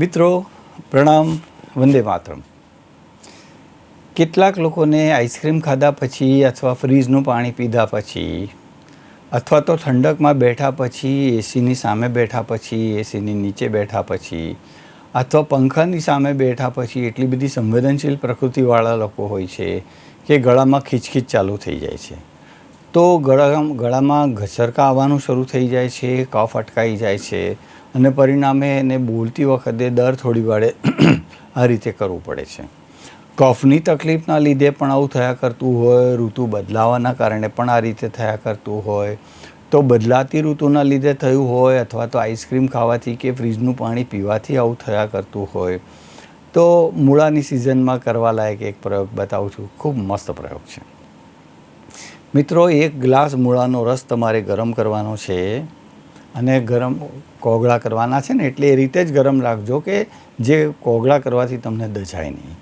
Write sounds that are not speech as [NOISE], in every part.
મિત્રો, પ્રણામ, વંદે માતરમ. કેટલાક લોકોને આઈસ્ક્રીમ ખાધા પછી અથવા ફ્રીજનું પાણી પીધા પછી અથવા તો ઠંડકમાં બેઠા પછી એસીની સામે બેઠા પછી, એસીની નીચે બેઠા પછી અથવા પંખાની સામે બેઠા પછી એટલી બધી સંવેદનશીલ પ્રકૃતિવાળા લોકો હોય છે કે ગળામાં ખીચખીચ ચાલુ થઈ જાય છે. તો ગળા ગળામાં ઘસરકા આવવાનું શરૂ થઈ જાય છે, કફ અટકાઈ જાય છે અને પરિણામે એને બોલતી વખતે દર થોડી વારે [CLEARS THROAT] આ રીતે કરવું પડે છે. કફની તકલીફના લીધે પણ આવું થયા કરતું હોય, ઋતુ બદલાવાના કારણે પણ આ રીતે થયા કરતું હોય. તો બદલાતી ઋતુના લીધે થયું હોય અથવા તો આઈસ્ક્રીમ ખાવાથી કે ફ્રીજનું પાણી પીવાથી આવું થયા કરતું હોય. તો મૂળાની સિઝનમાં કરવા લાયક એક પ્રયોગ બતાવું છું. ખૂબ મસ્ત પ્રયોગ છે. મિત્રો, એક ગ્લાસ મૂળાનો રસ તમારે ગરમ કરવાનો છે અને ગરમ કોગળા કરવાના છે ને, એટલે એ રીતે જ ગરમ રાખજો કે જે કોગળા કરવાથી તમને દજાય નહીં.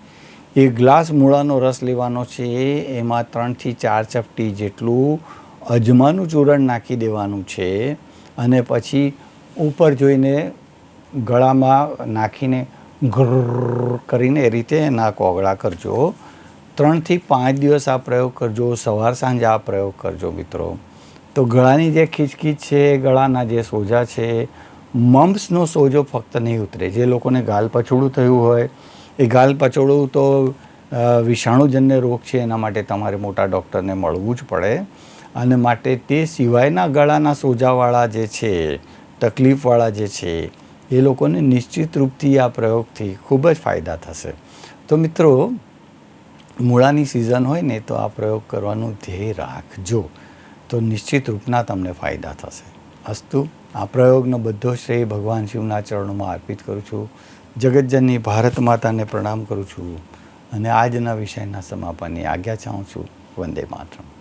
એક ગ્લાસ મૂળાનો રસ લેવાનો છે, એમાં ત્રણથી ચાર ચપટી જેટલું અજમાનું ચૂરણ નાખી દેવાનું છે અને પછી ઉપર જોઈને ગળામાં નાખીને ઘર કરીને એ રીતે એના કોગળા કરજો. ત્રણથી પાંચ દિવસ આ પ્રયોગ કરજો, સવાર સાંજ આ પ્રયોગ કરજો મિત્રો. તો ગળાની જે ખીચખીચ છે, ગળાના જે સોજા છે મમ્પ્સનો સોજો ફક્ત નહીં ઉતરે. જે લોકોને ગાલ પછોડું થયું હોય, એ ગાલ પછોડું તો વિષાણુજન્ય રોગ છે, એના માટે તમારે મોટા ડૉક્ટરને મળવું જ પડે. અને માટે તે સિવાયના ગળાના સોજાવાળા જે છે, તકલીફવાળા જે છે, એ લોકોને નિશ્ચિત રૂપથી આ પ્રયોગથી ખૂબ જ ફાયદા થશે. તો મિત્રો મૂળાની સિઝન હોય ને, તો આ પ્રયોગ કરવાનું ધ્યેય રાખજો. તો નિશ્ચિત રૂપના તમને ફાયદા થશે. અસ્તુ, આ પ્રયોગનો બધો શ્રેય ભગવાન શિવના ચરણોમાં અર્પિત કરું છું. જગતજનની ભારત માતાને પ્રણામ કરું છું. અને આજના વિષયના સમાપનની આજ્ઞા ચાહું છું. વંદે માતરમ.